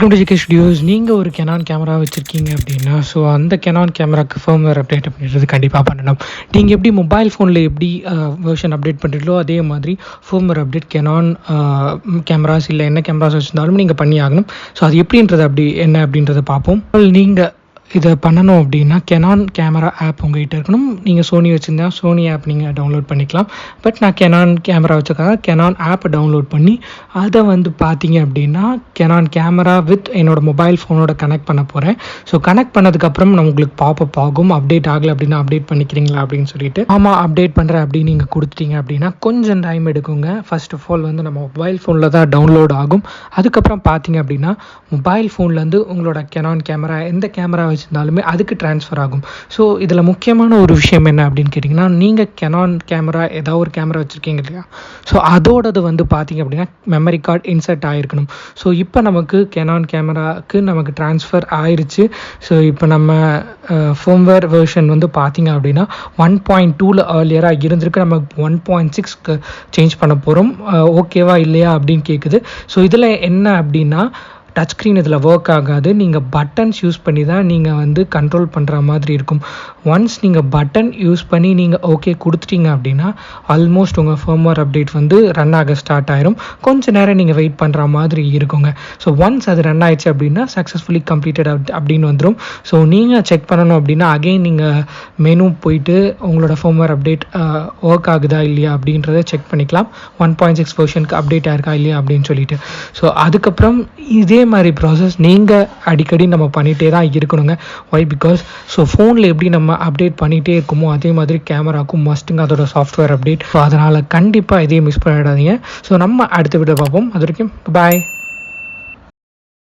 Welcome to GK studios நீங்கள் ஒரு Canon camera வச்சுருக்கீங்க அப்படின்னா ஸோ அந்த கெனான் கேமராக்கு ஃபேம்வேர் அப்டேட் அப்படின்றது கண்டிப்பாக பண்ணணும். நீங்கள் எப்படி மொபைல் ஃபோனில் எப்படி வேர்ஷன் அப்டேட் பண்ணுறீங்களோ அதே மாதிரி ஃபேம்வேர் அப்டேட் கெனான் கேமராஸ் இல்லை என்ன கேமராஸ் வச்சுருந்தாலும் நீங்கள் பண்ணி ஆகணும். ஸோ அது எப்படின்றது அப்படி என்ன அப்படின்றத பார்ப்போம். நீங்கள் இதை பண்ணணும் அப்படின்னா கெனான் கேமரா ஆப் உங்ககிட்ட இருக்கணும். நீங்கள் சோனி வச்சுருந்தா சோனி ஆப் நீங்கள் டவுன்லோட் பண்ணிக்கலாம். பட் நான் கெனான் கேமரா வச்சுருக்காங்க கெனான் ஆப்பை டவுன்லோட் பண்ணி அதை வந்து பார்த்தீங்க அப்படின்னா கெனான் கேமரா வித் என்னோட மொபைல் ஃபோனோட கனெக்ட் பண்ண போகிறேன் ஸோ கனெக்ட் பண்ணதுக்கப்புறம் நான் உங்களுக்கு பாப்பப் ஆகும். அப்டேட் ஆகலை அப்படின்னா அப்டேட் பண்ணிக்கிறீங்களா அப்படின்னு சொல்லிட்டு. ஆமாம் அப்டேட் பண்ணுறேன் அப்படின்னு நீங்கள் கொடுத்துட்டீங்க அப்படின்னா கொஞ்சம் டைம் எடுக்குங்க. ஃபர்ஸ்ட் ஆஃப் ஆல் வந்து நம்ம மொபைல் ஃபோனில் தான் டவுன்லோட் ஆகும். அதுக்கப்புறம் பார்த்தீங்க அப்படின்னா மொபைல் ஃபோன்லேருந்து உங்களோட கெனான் கேமரா எந்த கேமரா வச்சுருந்தாலுமே அதுக்கு ட்ரான்ஸ்ஃபர் ஆகும். ஸோ இதில் முக்கியமான ஒரு விஷயம் என்ன அப்படின்னு கேட்டிங்கன்னா நீங்கள் கெனான் கேமரா ஏதாவது ஒரு கேமரா வச்சுருக்கீங்க இல்லையா? ஸோ அதோடது வந்து பார்த்தீங்க அப்படின்னா மெமரி கார்டு இன்சர்ட் ஆகிருக்கணும் ஸோ இப்போ நமக்கு கெனான் கேமராவுக்கு நமக்கு ட்ரான்ஸ்ஃபர் ஆயிருச்சு. ஸோ இப்போ நம்ம ஃபோம்வேர் வெர்ஷன் வந்து பார்த்தீங்க அப்படின்னா ஒன் பாயிண்ட் டூவில் ஏர்லியராக இருந்திருக்கு. நம்ம ஒன் பாயிண்ட் சிக்ஸ்க்கு சேஞ்ச் பண்ண போகிறோம் ஓகேவா இல்லையா அப்படின்னு கேட்குது ஸோ இதில் என்ன அப்படின்னா டச் ஸ்க்ரீன் இதில் ஒர்க் ஆகாது. நீங்கள் பட்டன்ஸ் யூஸ் பண்ணி தான் நீங்கள் வந்து கண்ட்ரோல் பண்ணுற மாதிரி இருக்கும். ஒன்ஸ் நீங்கள் பட்டன் யூஸ் பண்ணி நீங்கள் ஓகே கொடுத்துட்டீங்க அப்படின்னா ஆல்மோஸ்ட் உங்கள் ஃபர்ம்வேர் அப்டேட் வந்து ரன் ஆக ஸ்டார்ட் ஆயிரும். கொஞ்ச நேரம் நீங்கள் வெயிட் பண்ணுற மாதிரி இருக்குங்க. ஸோ ஒன்ஸ் அது ரன் ஆயிடுச்சு அப்படின்னா சக்ஸஸ்ஃபுல்லி கம்ப்ளீட்டட் அப்படின்னு வந்துடும் ஸோ நீங்கள் செக் பண்ணணும் அப்படின்னா அகைன் நீங்கள் மெனு போயிட்டு உங்களோட ஃபோம்வேர் அப்டேட் ஒர்க் ஆகுதா இல்லையா அப்படின்றத செக் பண்ணிக்கலாம். ஒன் பாயிண்ட் சிக்ஸ் வெர்ஷனுக்கு அப்டேட் ஆயிருக்கா இல்லையா அப்படின்னு சொல்லிட்டு. ஸோ அதுக்கப்புறம் இதே இதே மாதிரி ப்ராசஸ் நீங்கள் அடிக்கடி நம்ம பண்ணிகிட்டே தான் இருக்கணுங்க ஒய் பிகாஸ் ஸோ ஃபோனில் எப்படி நம்ம அப்டேட் பண்ணிகிட்டே இருக்குமோ அதே மாதிரி கேமராக்கும் மஸ்ட்டுங்க அதோட சாஃப்ட்வேர் அப்டேட் ஸோ அதனால் கண்டிப்பாக இதையும் மிஸ் பண்ணிடாதீங்க. ஸோ நம்ம அடுத்த வீடியோ பார்ப்போம். அது வரைக்கும் பாய்